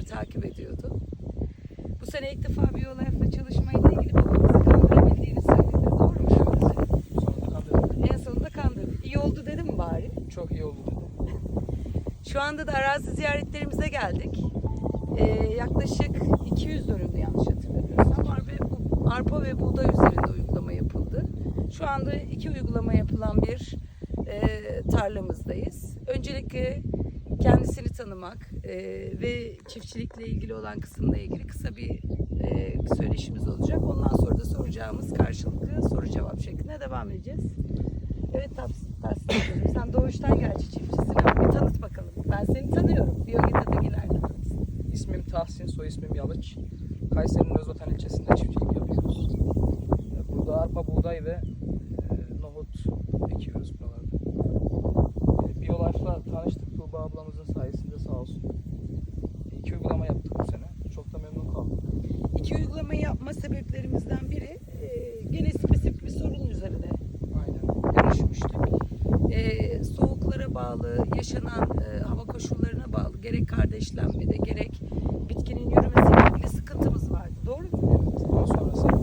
yıllardır takip ediyordu. Bu sene ilk defa bir yol Biolife'la çalışmayla ilgili babamızı kandırabildiğini söyledi. Doğru mu? Sonunda kandırdık. En sonunda kandırdık. İyi oldu dedim bari. Çok iyi oldu dedim. Şu anda da arazi ziyaretlerimize geldik. Ee, yaklaşık 200 dönümde yanlış hatırlamıyorsam arpa, arpa ve buğday üzerinde uygulama yapıldı. Şu anda iki uygulama yapılan bir e, tarlamızdayız. Öncelikle kendisini tanımak e, ve çiftçilikle ilgili olan kısımla ilgili kısa bir e, söyleşimiz olacak. Ondan sonra da soracağımız karşılıklı soru cevap şeklinde devam edeceğiz. Evet Tahsin, Hocam, sen doğuştan gerçi çiftçisin ama bir tanıt bakalım. Ben seni tanıyorum. Biyogeta'dakiler de tanısın. İsmim Tahsin, soy ismim Yalıç. Kayseri'nin Özvatan ilçesinde çiftçilik yapıyoruz. Burada arpa, buğday ve e, nohut ekiyoruz buralarda. E, Biolife'la tanıştık bağlı, yaşanan e, hava koşullarına bağlı gerek kardeşlenmede gerek bitkinin yürümesiyle ilgili sıkıntımız vardı. Doğru mu? Daha sonrası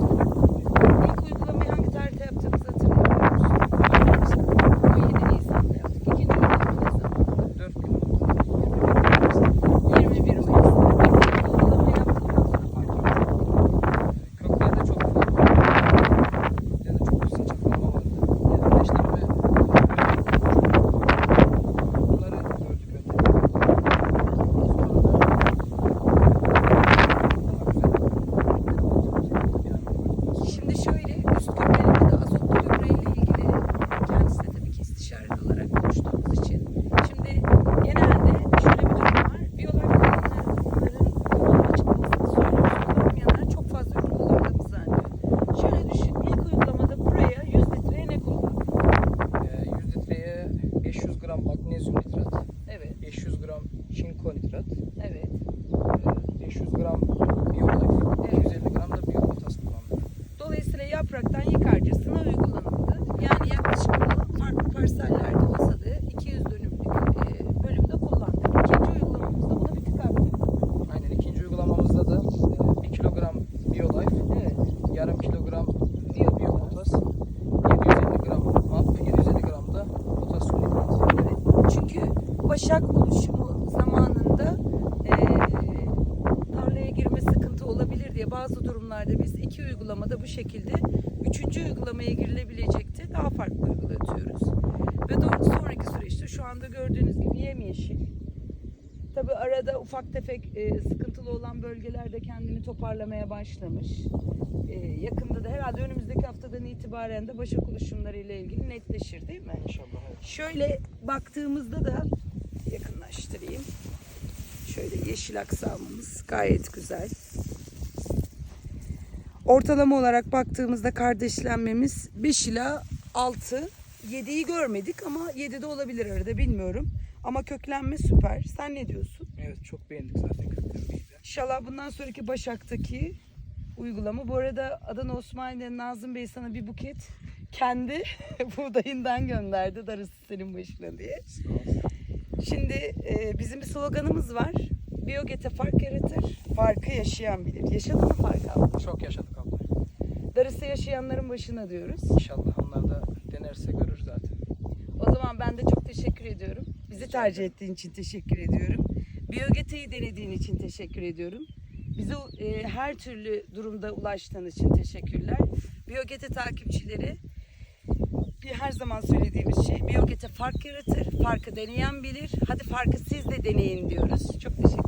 nitrat, evet. e, 500 gram biyolife, 250 gram da biyopotas kullandık. Dolayısıyla yapraktan yıkarcasına uygulanıldı. Yani yaklaşık bunu farklı parsellerde olsa da 200 dönümlük e, bölümde kullandık. İkinci uygulamamızda buna bir tık arttık. Aynen ikinci uygulamamızda da 1 kilogram biyolife, Evet. yarım kilogram biyo biyopotas, 750 gram amp, 750 gram da potasyum nitrat. Evet. Çünkü başak bazı durumlarda biz iki uygulamada bu şekilde üçüncü uygulamaya girilebilecekti. Daha farklı uygulatıyoruz. Ve sonraki süreçte şu anda gördüğünüz gibi yemyeşil. Tabi arada ufak tefek e, sıkıntılı olan bölgelerde kendini toparlamaya başlamış. E, yakında da herhalde önümüzdeki haftadan itibaren de başak oluşumları ile ilgili netleşir değil mi? İnşallah. Şöyle baktığımızda da yakınlaştırayım. Şöyle yeşil aksamımız gayet güzel. Ortalama olarak baktığımızda kardeşlenmemiz 5 ila 6. 7'yi görmedik ama 7 de olabilir arada bilmiyorum. Ama köklenme süper. Sen ne diyorsun? Evet çok beğendik zaten köklemeyi de. İnşallah bundan sonraki Başak'taki uygulama. Bu arada Adana Osmaniye'den Nazım Bey sana bir buket kendi buğdayından gönderdi. Darısı senin başına diye. Şimdi e, bizim bir sloganımız var. Biyogete fark yaratır, farkı yaşayan bilir. Yaşadın mı farkı? Çok yaşadık abla. Darısı yaşayanların başına diyoruz. İnşallah onlar da denerse görür zaten. O zaman ben de çok teşekkür ediyorum. Bizi tercih ettiğin için teşekkür ediyorum. Biyogete'yi denediğin için teşekkür ediyorum. Bize e, her türlü durumda ulaştığın için teşekkürler. Biyogete takipçileri bir her zaman söylediğimiz şey Biyogete fark yaratır, farkı deneyen bilir. Hadi farkı siz de deneyin diyoruz. Çok teşekkür.